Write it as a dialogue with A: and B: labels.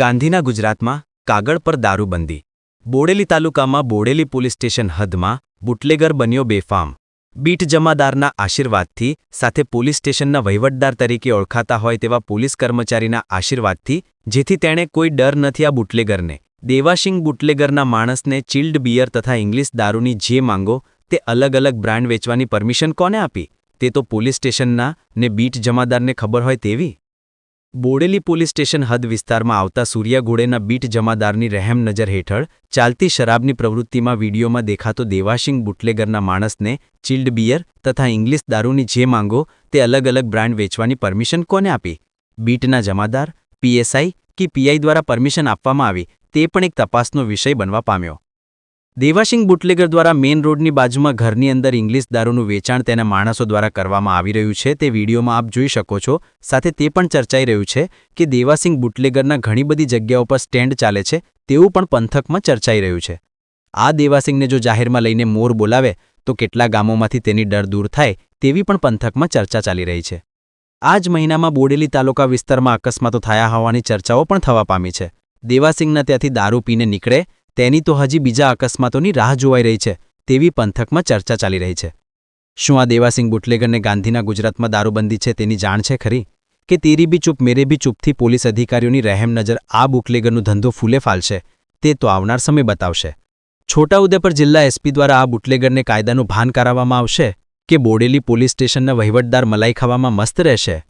A: ગાંધીના ગુજરાતમાં કાગળ પર દારૂબંધી. બોડેલી તાલુકામાં બોડેલી પોલીસ સ્ટેશન હદમાં બુટલેગર બન્યો બેફામ. બીટ જમાદારના આશીર્વાદથી સાથે પોલીસ સ્ટેશનના વહીવટદાર તરીકે ઓળખાતા હોય તેવા પોલીસ કર્મચારીના આશીર્વાદથી, જેથી તેણે કોઈ ડર નથી આ બુટલેગરને. દેવાશિંગ બુટલેગરના માણસને ચિલ્ડ બિયર તથા ઇંગ્લિશ દારૂની જે માંગો, તે અલગ અલગ બ્રાન્ડ વેચવાની પરમિશન કોને આપી? તે તો પોલીસ સ્ટેશનના ને બીટ જમાદારને ખબર હોય તેવી? બોડેલી પોલીસ સ્ટેશન હદ વિસ્તારમાં આવતા સૂર્યાગોળેના બીટ જમાદારની રહેમ નજર હેઠળ ચાલતી શરાબની પ્રવૃત્તિમાં વિડીયોમાં દેખાતો દેવાશિંગ બુટલેગરના માણસને ચિલ્ડ બિયર તથા ઇંગ્લિશ દારૂની જે માંગો તે અલગ અલગ બ્રાન્ડ વેચવાની પરમિશન કોને આપી? બીટના જમાદાર પીએસઆઈ કે પીઆઈ દ્વારા પરમિશન આપવામાં આવી તે પણ એક તપાસનો વિષય બનવા પામ્યો. દેવાશિંગ બુટલેગર દ્વારા મેઇન રોડની બાજુમાં ઘરની અંદર ઇંગ્લિશ દારૂનું વેચાણ તેના માણસો દ્વારા કરવામાં આવી રહ્યું છે. તે વિડીયોમાં આપ જોઈ શકો છો. સાથે તે પણ ચર્ચાઈ રહ્યું છે કે દેવાસિંગ બુટલેગરના ઘણી બધી જગ્યાઓ પર સ્ટેન્ડ ચાલે છે તેવું પણ પંથકમાં ચર્ચાઈ રહ્યું છે. આ દેવાસિંગને જો જાહેરમાં લઈને મોર બોલાવે તો કેટલા ગામોમાંથી તેની ડર દૂર થાય તેવી પણ પંથકમાં ચર્ચા ચાલી રહી છે. આ જ મહિનામાં બોડેલી તાલુકા વિસ્તારમાં અકસ્માતો થયા હોવાની ચર્ચાઓ પણ થવા પામી છે. દેવાસિંગના ત્યાંથી દારૂ પીને નીકળે તેની તો હજી બીજા અકસ્માતોની રાહ જોવાઈ રહી છે, તેવી પંથકમાં ચર્ચા ચાલી રહી છે. શું આ દેવાસિંગ બુટલેગરને ગાંધીના ગુજરાતમાં દારૂબંધી છે તેની જાણ છે ખરી? કે તેરી બી ચૂપ, મેરે બી ચૂપથી પોલીસ અધિકારીઓની રહેમ નજર આ બુટલેગરનું ધંધો ફૂલે ફાલશે, તે તો આવનાર સમય બતાવશે. છોટાઉદેપુર જિલ્લા એસપી દ્વારા આ બુટલેગરને કાયદાનું ભાન કરાવવામાં આવશે, કે બોડેલી પોલીસ સ્ટેશનના વહીવટદાર મલાઈ ખાવામાં મસ્ત રહેશે?